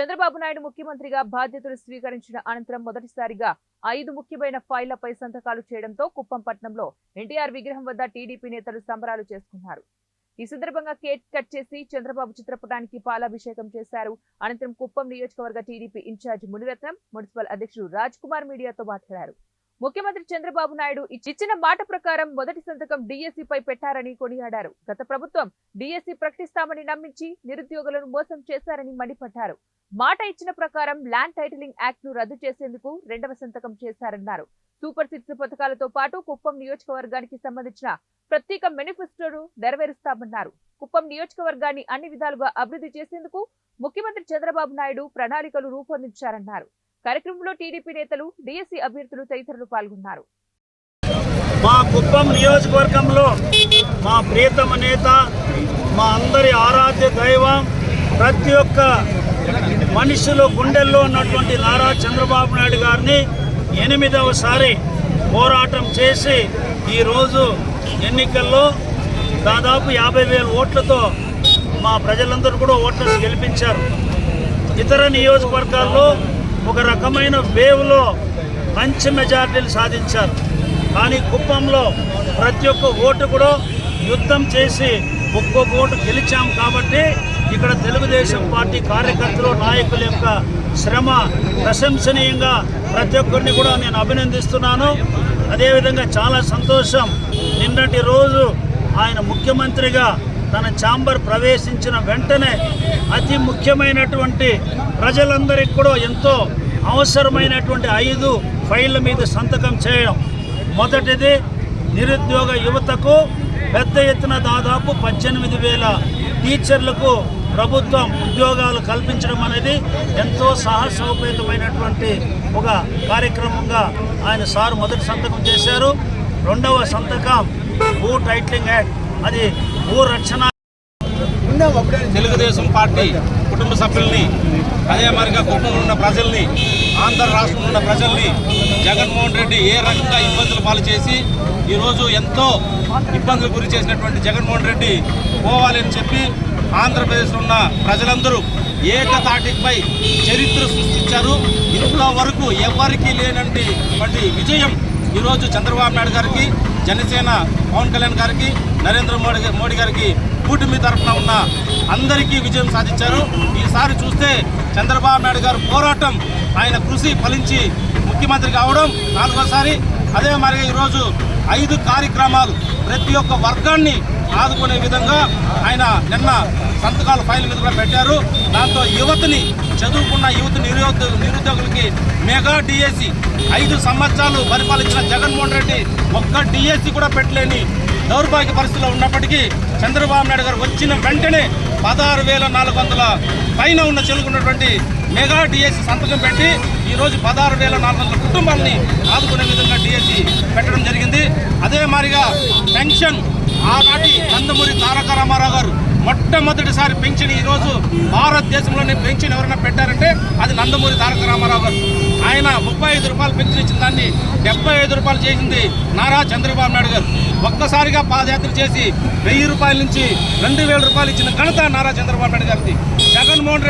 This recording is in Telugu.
చంద్రబాబు నాయుడు ముఖ్యమంత్రిగా బాధ్యతలు స్వీకరించిన అనంతరం మొదటిసారిగా ఐదు ముఖ్యమైన ఫైళ్ళపై సంతకాలు చేయడంతో కుప్పం పట్నంలో ఎన్టీఆర్ విగ్రహం వద్ద టీడీపీ నేతలు సంబరాలు చేసుకున్నారు. ఈ సందర్భంగా కేక్ కట్ చేసి చంద్రబాబు చిత్రపటానికి పాలాభిషేకం చేశారు. అనంతరం కుప్పం నియోజకవర్గ టీడీపీ ఇన్ఛార్జ్ మునిరత్నం మున్సిపల్ అధ్యక్షుడు రాజ్ కుమార్ మీడియాతో మాట్లాడారు. ముఖ్యమంత్రి చంద్రబాబు నాయుడు ఇచ్చిన మాట ప్రకారం మొదటి సంతకం DSE పై పెట్టారని కొనియాడారు. గత ప్రభుత్వం డిఎస్సి ప్రకటిస్తామని నమ్మించి నిరుద్యోగులను మోసం చేశారని మండిపడ్డారు. మాట ఇచ్చిన ప్రకారం ల్యాండ్ టైటిలింగ్ యాక్ట్ను రద్దు చేసేందుకు రెండవ సంతకం చేశారన్నారు. సూపర్ సిక్స్ పథకాలతో పాటు కుప్పం నియోజకవర్గానికి సంబంధించిన ప్రత్యేక మేనిఫెస్టోను నెరవేరుస్తామన్నారు. కుప్పం నియోజకవర్గాన్ని అన్ని విధాలుగా అభివృద్ధి చేసేందుకు ముఖ్యమంత్రి చంద్రబాబు నాయుడు ప్రణాళికలు రూపొందించారన్నారు. కార్యక్రమంలో టీడీపీ నేతలు డిఎస్సి అభ్యర్థులు తదితరులు పాల్గొన్నారు. మా కుప్పం నియోజకవర్గంలో మా ప్రియతమ నేత మా అందరి ఆరాధ్య దైవం ప్రతి ఒక్క మనుషుల గుండెల్లో ఉన్నటువంటి నారా చంద్రబాబు నాయుడు గారిని ఎనిమిదవసారి పోరాటం చేసి ఈరోజు ఎన్నికల్లో దాదాపు యాభై వేల ఓట్లతో మా ప్రజలందరూ కూడా ఓట్లను గెలిపించారు. ఇతర నియోజకవర్గాల్లో ఒక రకమైన వేవ్లో మంచి మెజార్టీలు సాధించారు. కానీ కుప్పంలో ప్రతి ఒక్క ఓటు కూడా యుద్ధం చేసి ఒక్కొక్క ఓటు గెలిచాం కాబట్టి ఇక్కడ తెలుగుదేశం పార్టీ కార్యకర్తలు నాయకుల యొక్క శ్రమ ప్రశంసనీయంగా ప్రతి ఒక్కరిని కూడా నేను అభినందిస్తున్నాను. అదేవిధంగా చాలా సంతోషం నిన్నటి రోజు ఆయన ముఖ్యమంత్రిగా తన ఛాంబర్ ప్రవేశించిన వెంటనే అతి ముఖ్యమైనటువంటి ప్రజలందరికీ కూడా ఎంతో అవసరమైనటువంటి ఐదు ఫైళ్ళ మీద సంతకం చేయడం. మొదటిది నిరుద్యోగ యువతకు పెద్ద ఎత్తున దాదాపు పద్దెనిమిది వేల టీచర్లకు ప్రభుత్వం ఉద్యోగాలు కల్పించడం అనేది ఎంతో సాహసోపేతమైనటువంటి ఒక కార్యక్రమంగా ఆయన సార్ మొదటి సంతకం చేశారు. రెండవ సంతకం భూ టైట్లింగ్ యాక్ట్ అది భూ రక్షణ తెలుగుదేశం పార్టీ కుటుంబ సభ్యుల్ని అదే మరిగా కుటుంబంలో ఉన్న ప్రజల్ని ఆంధ్ర రాష్ట్రంలో ఉన్న ప్రజల్ని జగన్మోహన్ రెడ్డి ఏ రకంగా ఇబ్బందులు పాలు చేసి ఈరోజు ఎంతో ఇబ్బందులు గురి చేసినటువంటి జగన్మోహన్ రెడ్డి పోవాలని చెప్పి ఆంధ్రప్రదేశ్లో ఉన్న ప్రజలందరూ ఏకతాటిపై చరిత్ర సృష్టించారు. ఇంతవరకు ఎవరికీ లేనంటి వంటి విజయం ఈరోజు చంద్రబాబు నాయుడు గారికి జనసేన పవన్ కళ్యాణ్ గారికి నరేంద్ర మోడీ మోడీ గారికి కూటమి తరఫున ఉన్న అందరికీ విజయం సాధించారు. ఈసారి చూస్తే చంద్రబాబు నాయుడు గారు పోరాటం ఆయన కృషి ఫలించి ముఖ్యమంత్రి కావడం నాలుగోసారి. అదే మరి ఈరోజు ఐదు కార్యక్రమాలు ప్రతి ఒక్క వర్గాన్ని ఆదుకునే విధంగా ఆయన నిన్న సంతకాల ఫైల్ మీద కూడా పెట్టారు. దాంతో యువతని చదువుకున్న యువత నిరుద్యోగ నిరుద్యోగులకి మెగా డిఎస్సి ఐదు సంవత్సరాలు పరిపాలించిన జగన్మోహన్ రెడ్డి ఒక్క డిఎస్సి కూడా పెట్టలేని దౌర్భాగ్య పరిస్థితిలో ఉన్నప్పటికీ చంద్రబాబు నాయుడు గారు వచ్చిన వెంటనే పదహారు వేల నాలుగు వందల పైన ఉన్న చెలుకున్నటువంటి మెగా డిఎస్సి సంతకం పెట్టి ఈరోజు పదహారు వేల నాలుగు వందల కుటుంబాలని ఆదుకునే విధంగా డిఎస్సి పెట్టడం జరిగింది. అదే మాదిరిగా పెన్షన్ ఆనాటి నందమూరి తారక రామారావు గారు మొట్టమొదటిసారి పెన్షన్ ఈరోజు భారతదేశంలోనే పెన్షన్ ఎవరైనా పెట్టారంటే అది నందమూరి తారక రామారావు గారు. ఆయన ముప్పై ఐదు రూపాయలు పెన్షన్ ఇచ్చిన దాన్ని డెబ్బై ఐదు రూపాయలు చేసింది నారా చంద్రబాబు నాయుడు గారు. ఒక్కసారిగా పాదయాత్ర చేసి వెయ్యి రూపాయల నుంచి రెండు వేల రూపాయలు ఇచ్చిన ఘనత నారా చంద్రబాబు నాయుడు గారిది. జగన్మోహన్